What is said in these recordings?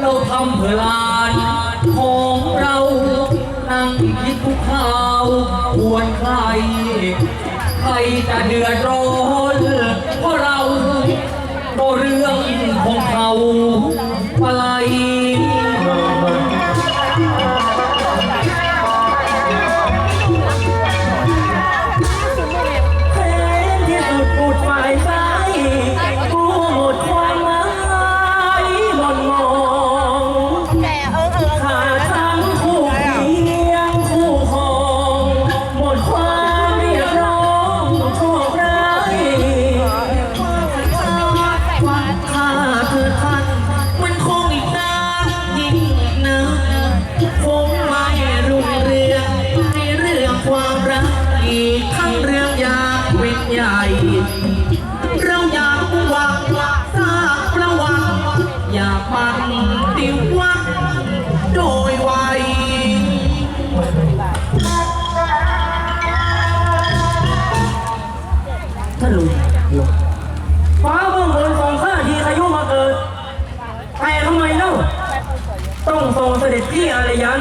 เราทำเพื่อหลานของเรา นั่งคิดทุกข่าวควรใคร ใครจะเดือดร้อน ท่านลุงฟ้าเบื้องบนส่งข้าทีอายุมาเกิด แต่ทำไมเล่า ต้องส่งเสด็จพี่อารยัน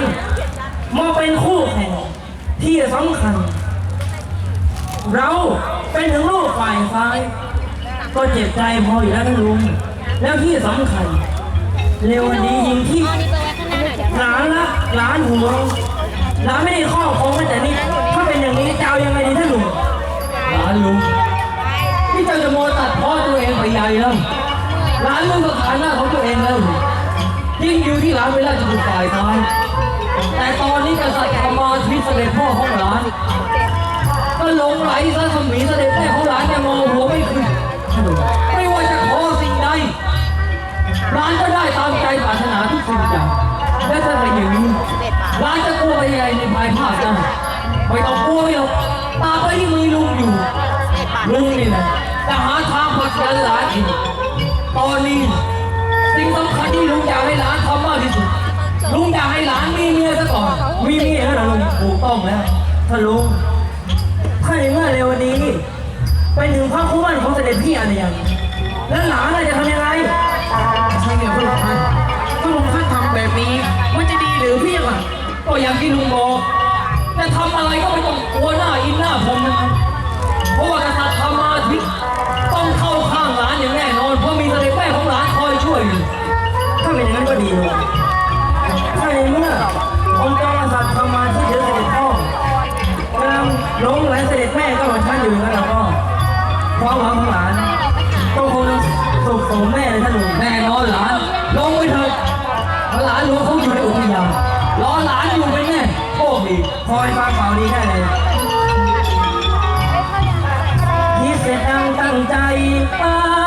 มาเป็นคู่แข่งที่สำคัญ เราเป็นถึงลูกฝ่ายซ้าย ก็เจ็บใจพออยู่แล้วท่านลุง แล้วที่สำคัญ เร็ววันนี้ยิงที่ล้างหน้าเดี๋ยวหลานละหลานหัวหลานไม่ได้ข้อคงแม้แต่นี้ถ้าเป็นอย่างนี้จะเอายังไงดีท่านลุงหลานลุง ใหญ่แล้วหลานลุงก็ขานหน้าของตัวเองแล้วยิ่งอยู่ที่หลานเป็นราชบุตรฝ่ายซ้ายแต่ตอนนี้กษัตริย์ธรรมาธิเสด็จพ่อของหลาน ก็หลงไหลซะสมีเสด็จแม่ของหลานยังมองหัวไม่ขึ้นไม่ว่าจะขอสิ่งใดหลานก็ได้ตามใจปรารถนาทุกสิ่งอย่างและถ้าเป็นอย่างนี้หลานจะกลัวไปยังไงในภายภาคหน้าไม่ต้องกลัวหรอกตาบใดที่มีลุงอยู่ลุงนี่นะ จะหาทางผลักดันหลานอีกตอนนี้สิ่งสำคัญที่ลุงอยากให้หลานทำมากที่สุด ลุงอยากให้หลานมีเมียซะก่อน มีเมียแล้วเหรอลุงถูกต้องแล้วท่านลุงถ้าในเมื่อเร็ววันนี้ ไปถึงพระคู่บ้านของเสด็จพี่อะไรยังแล้วหลานน่ะจะทำยังไง สมแม่เลยท่านลุงแม่นอนหลานลงไปเถอะหลานหลวงเขาอยู่ในอุทยานรอหลานอยู่เป็นแน่โชคดีคอยฟังข่าวดีแค่เลยคิดเสียงตั้งใจไป